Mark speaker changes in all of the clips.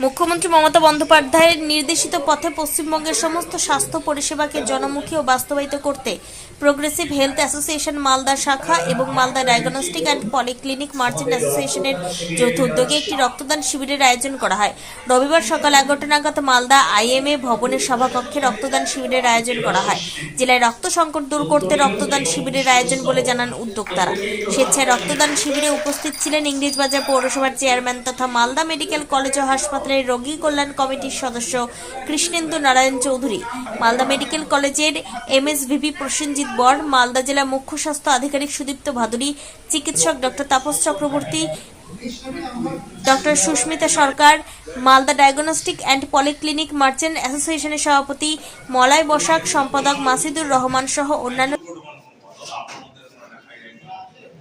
Speaker 1: মুখ্যমন্ত্রী মমতা বন্দ্যোপাধ্যায়ের নির্দেশিত পথে পশ্চিমবঙ্গের সমস্ত স্বাস্থ্য পরিষেবাকে জনমুখী ও বাস্তবায়িত করতে প্রোগ্রেসিভ হেলথ অ্যাসোসিয়েশন মালদা শাখা এবং Malda diagnostic and polyclinic merchant অ্যাসোসিয়েশনের যৌথ উদ্যোগে একটি রক্তদান শিবিরের আয়োজন করা হয়। রবিবার সকাল এগারোটা নাগাদ মালদা আইএমএ ভবনের সভাকক্ষে রক্তদান শিবিরের আয়োজন করা হয়। জেলায় রক্ত সংকট দূর করতে রক্তদান শিবিরের আয়োজন বলে জানান উদ্যোক্তারা। স্বেচ্ছায় রক্তদান শিবিরে উপস্থিত ছিলেন ইংরেজবাজার পৌরসভার চেয়ারম্যান তথা মালদা মেডিকেল কলেজ ও হাসপাতালের রোগী কল্যাণ কমিটির সদস্য কৃষ্ণেন্দু নারায়ণ চৌধুরী, মালদা মেডিকেল কলেজের M S MSVP Prasenjit Bar, Malda জেলা মুখ্য স্বাস্থ্য আধিকারিক সুদীপ্ত ভাদুরী, চিকিৎসক doctor Tapas Chakraborty, doctor Susmita Sarkar, Malda diagnostic and polyclinic merchant অ্যাসোসিয়েশনের সভাপতি মলয় বসাক, সম্পাদক মাসিদুর রহমান সহ অন্যান্য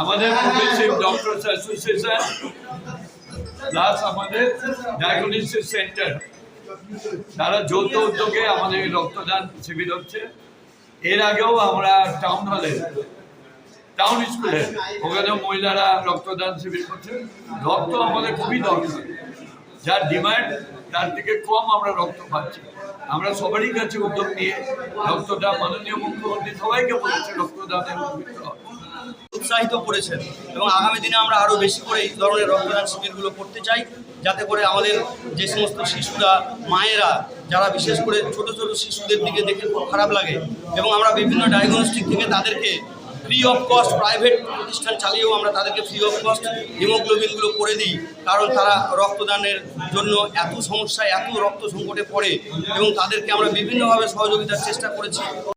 Speaker 2: আমাদের প্রোগ্রেসিভ অ্যাসোসিয়েশন প্লাস আমাদের সেন্টার তারা যৌথ উদ্যোগে আমাদের রক্তদান শিবির হচ্ছে। এর আগেও আমরা টাউন হলে টাউন স্কুলে মহিলারা রক্তদান শিবির করছে। রক্ত আমাদের খুবই দরকার। যার ডিমান্ড তার থেকে কম আমরা রক্ত পাচ্ছি। আমরা সবারই কাছে উদ্যোগ নিয়ে রক্তদান, মাননীয় মুখ্যমন্ত্রী সবাইকে বলেছে রক্তদানের
Speaker 3: উৎসাহিত করেছেন এবং আগামী দিনে আমরা আরও বেশি করে এই ধরনের রক্তদান শিবিরগুলো করতে চাই, যাতে করে আমাদের যে সমস্ত শিশুরা, মায়েরা, যারা বিশেষ করে ছোট ছোট শিশুদের দিকে দেখে খুব খারাপ লাগে এবং আমরা বিভিন্ন ডায়াগনস্টিক থেকে তাদেরকে ফ্রি অফ কস্ট প্রাইভেট প্রতিষ্ঠান চালিয়েও আমরা তাদেরকে ফ্রি অফ কস্ট হিমোগ্লোবিনগুলো করে দিই, কারণ তারা রক্তদানের জন্য এত সমস্যায়, এত রক্ত সংকটে পড়ে এবং তাদেরকে আমরা বিভিন্নভাবে সহযোগিতার চেষ্টা করেছি।